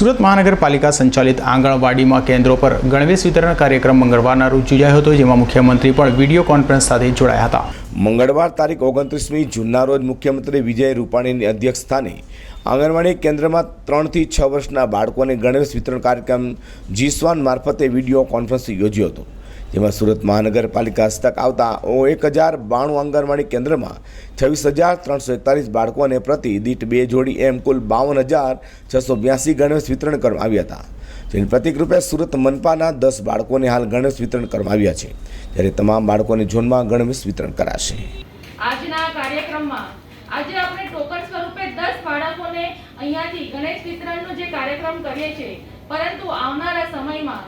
સુરત મહાનગરપાલિકા સંચાલિત આંગણવાડીમાં કેન્દ્રો પર ગણવેશ વિતરણ કાર્યક્રમ મંગળવારના રોજ યોજાયો હતો, જેમાં મુખ્યમંત્રી પણ વીડિયો કોન્ફરન્સ સાથે જોડાયા હતા. મંગળવાર તારીખ ઓગણત્રીસમી જૂનના રોજ મુખ્યમંત્રી વિજય રૂપાણીની અધ્યક્ષસ્થાને આંગણવાડી કેન્દ્રમાં ત્રણથી છ વર્ષના બાળકોને ગણવેશ વિતરણ કાર્યક્રમ જીસ્વાન મારફતે વીડિયો કોન્ફરન્સ યોજ્યો હતો. જેમાં સુરત મહાનગરપાલિકા હસ્તક આવતા એક હજાર બાણું આંગણવાડી કેન્દ્રમાં છવ્વીસ હજાર ત્રણસો એકતાલીસ બાળકોને પ્રતિ દીઠ બે જોડી એમ કુલ બાવન હજાર છસો બ્યાસી ગણેશ વિતરણ કરવામાં આવ્યા હતા. જેની પ્રતિકરૂપે સુરત મનપાના દસ બાળકોને હાલ ગણેશ વિતરણ કરવામાં આવ્યા છે. જ્યારે તમામ બાળકોને ઝોનમાં ગણેશ વિતરણ કરાશે. આજના કાર્યક્રમમાં આજે આપણે ટોકન સ્વરૂપે 10 બાળકોને અહીંયાથી ગણેશ વિતરણનો જે કાર્યક્રમ કરીએ છીએ, પરંતુ આવનારા સમયમાં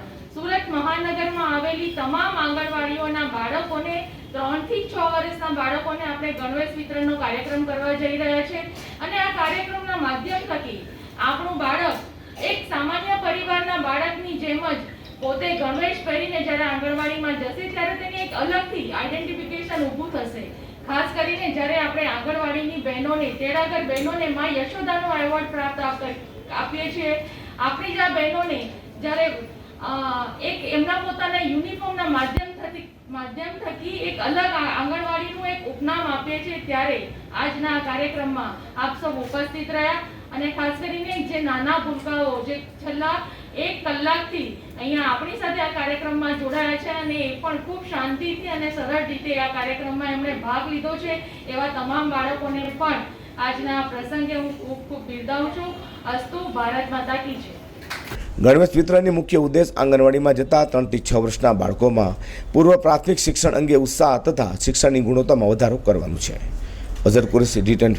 મહાનગરમાં આવેલી તમામ આંગણવાડીઓના બાળકોને ત્રણથી છ વર્ષના બાળકોને આપણે ગણવેશ વિતરણનો કાર્યક્રમ કરવા જઈ રહ્યા છે. અને આ કાર્યક્રમના માધ્યમ થકી આપણું બાળક એક સામાન્ય પરિવારના બાળકની જેમ જ પોતે ગણવેશ પહેરીને જ્યારે આંગણવાડીમાં જશે ત્યારે તેની એક અલગથી આઈડેન્ટિફિકેશન ઊભું થશે. ખાસ કરીને જ્યારે આપણે આંગણવાડીની બહેનોને, તેડાગર બહેનોને માં યશોદાનો એવોર્ડ પ્રાપ્ત આપ- આપીએ છીએ. આપણી જ આ બહેનોને જ્યારે એક એમના પોતાના યુનિફોર્મના માધ્યમ થકી માધ્યમ થકી એક અલગ આંગણવાડીનું એક ઉપનામ આપે છે ત્યારે આજના કાર્યક્રમમાં આપ સૌ ઉપસ્થિત રહ્યા અને ખાસ કરીને જે નાના ભૂલકાઓ, જે છેલ્લા એક કલાકથી અહીંયા આપણી સાથે આ કાર્યક્રમમાં જોડાયા છે અને એ પણ ખૂબ શાંતિથી અને સરળ રીતે આ કાર્યક્રમમાં એમણે ભાગ લીધો છે એવા તમામ બાળકોને પણ આજના પ્રસંગે હું ખૂબ ખૂબ બિરદાવું છું. અસ્તુ ભારત માતા કી છે ગણવેશ વિતરણની મુખ્ય ઉદ્દેશ આંગણવાડીમાં જતા ત્રણથી છ વર્ષના બાળકોમાં પૂર્વ પ્રાથમિક શિક્ષણ અંગે ઉત્સાહ તથા શિક્ષણની ગુણવત્તામાં વધારો કરવાનું છે. Azhar Qureshi, D ten